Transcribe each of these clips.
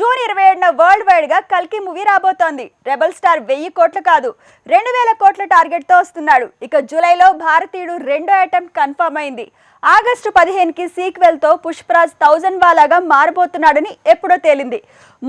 June ఇరవై ఏడున world వైడ్గా కల్కి మూవీ రాబోతోంది. రెబల్ స్టార్ వెయ్యి కోట్లు కాదు రెండు వేల కోట్ల టార్గెట్తో వస్తున్నాడు. ఇక జూలైలో భారతీయుడు రెండో అటెంప్ట్ కన్ఫర్మ్ అయింది. ఆగస్టు పదిహేనుకి సీక్వెల్తో పుష్పరాజ్ థౌజండ్ వాలాగా మారబోతున్నాడని ఎప్పుడో తేలింది.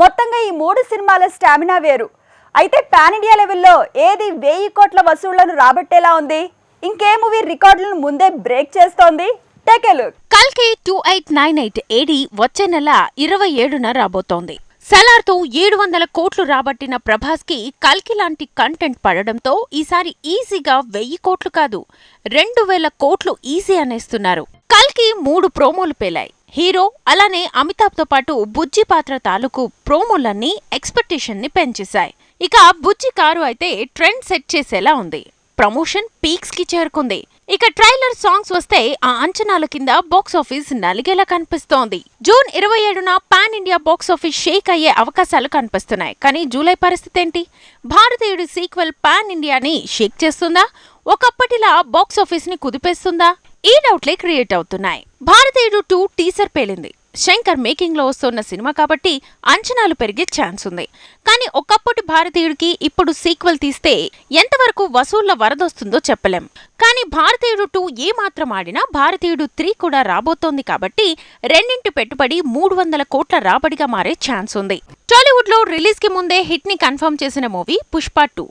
మొత్తంగా ఈ మూడు సినిమాల స్టామినా వేరు. అయితే పాన్ ఇండియా లెవెల్లో ఏది వెయ్యి కోట్ల వసూళ్ళను రాబట్టేలా ఉంది? ఇంకే మూవీ రికార్డులను ముందే బ్రేక్ చేస్తోంది? టేక్ లుక్ కల్కి two eight nine eight AD వచ్చే నెల ఇరవై ఏడున రాబోతోంది. సెలార్తో ఏడు వందల కోట్లు రాబట్టిన ప్రభాస్కి కల్కి లాంటి కంటెంట్ పడడంతో ఈసారి ఈజీగా వెయ్యి కోట్లు కాదు రెండు వేల కోట్లు ఈజీ అనేస్తున్నారు. కల్కి మూడు ప్రోమోలు పేలాయి. హీరో అలానే అమితాబ్తో పాటు బుజ్జి పాత్ర తాలూకు ప్రోమోలన్నీ ఎక్స్పెక్టేషన్ని పెంచేశాయి. ఇక బుజ్జి కారు అయితే ట్రెండ్ సెట్ చేసేలా ఉంది. ప్రమోషన్ పీక్స్కి చేరుకుంది. ఇక ట్రైలర్ సాంగ్స్ వస్తే ఆ అంచనాల కింద బాక్స్ ఆఫీస్ నలిగేలా కనిపిస్తోంది. జూన్ ఇరవై ఏడున pan India box office shake అయ్యే అవకాశాలు కనిపిస్తున్నాయి. కానీ జూలై పరిస్థితి ఏంటి? భారతీయుడి సీక్వెల్ పాన్ ఇండియాని షేక్ చేస్తుందా? ఒకప్పటిలా బాక్స్ ఆఫీస్ని కుదిపేస్తుందా? ఈ డౌట్లే క్రియేట్ అవుతున్నాయి. భారతీయుడు టూ టీసర్ పేలింది. శంకర్ మేకింగ్లో వస్తున్న సినిమా కాబట్టి అంచనాలు పెరిగే ఛాన్స్ ఉంది. కానీ ఒకప్పటి భారతీయుడికి ఇప్పుడు సీక్వెల్ తీస్తే ఎంతవరకు వసూళ్ళ వరదొస్తుందో చెప్పలేం. కానీ భారతీయుడు టూ ఏ మాత్రం ఆడినా భారతీయుడు త్రీ కూడా రాబోతోంది కాబట్టి రెండింటి పెట్టుబడి మూడు వందల కోట్ల రాబడిగా మారే ఛాన్స్ ఉంది. టాలీవుడ్లో రిలీజ్కి ముందే హిట్ని కన్ఫర్మ్ చేసిన movie Pushpa two.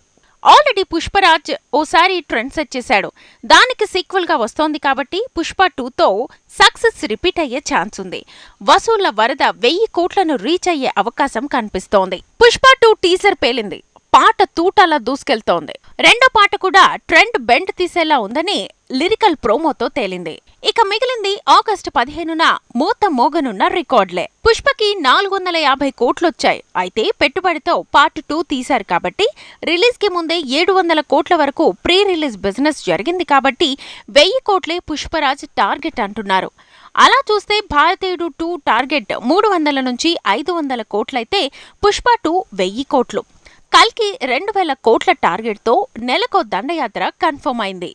Already Pushparaj ఓసారి ట్రెండ్ సెట్ చేశాడు దానికి సీక్వెల్గా వస్తోంది కాబట్టి పుష్ప టూతో సక్సెస్ రిపీట్ అయ్యే ఛాన్స్ ఉంది. వసూళ్ళ వరద వెయ్యి కోట్లను రీచ్ అయ్యే అవకాశం కనిపిస్తోంది. పుష్ప టూ టీజర్ పేలింది. పాట తూటాలా దూసుకెళ్తోంది. రెండో పాట కూడా ట్రెండ్ బెండ్ తీసేలా ఉందని లిరికల్ ప్రోమోతో తేలింది. ఇక మిగిలింది ఆగస్టు పదిహేనున మూత మోగనున్న రికార్డులే. పుష్పకి నాలుగు వందల యాభై కోట్లొచ్చాయి. అయితే పెట్టుబడితో పార్ట్ టూ తీశారు కాబట్టి రిలీజ్కి ముందే ఏడు వందల కోట్ల వరకు ప్రీ రిలీజ్ బిజినెస్ జరిగింది కాబట్టి వెయ్యి కోట్లే పుష్పరాజ్ టార్గెట్ అంటున్నారు. అలా చూస్తే భారతీయుడు టూ టార్గెట్ మూడు వందల నుంచి ఐదు వందల కోట్లయితే పుష్ప టూ వెయ్యి కోట్లు. కల్కి రెండు వేల కోట్ల టార్గెట్తో నెలకో దండయాత్ర కన్ఫర్మ్ అయింది.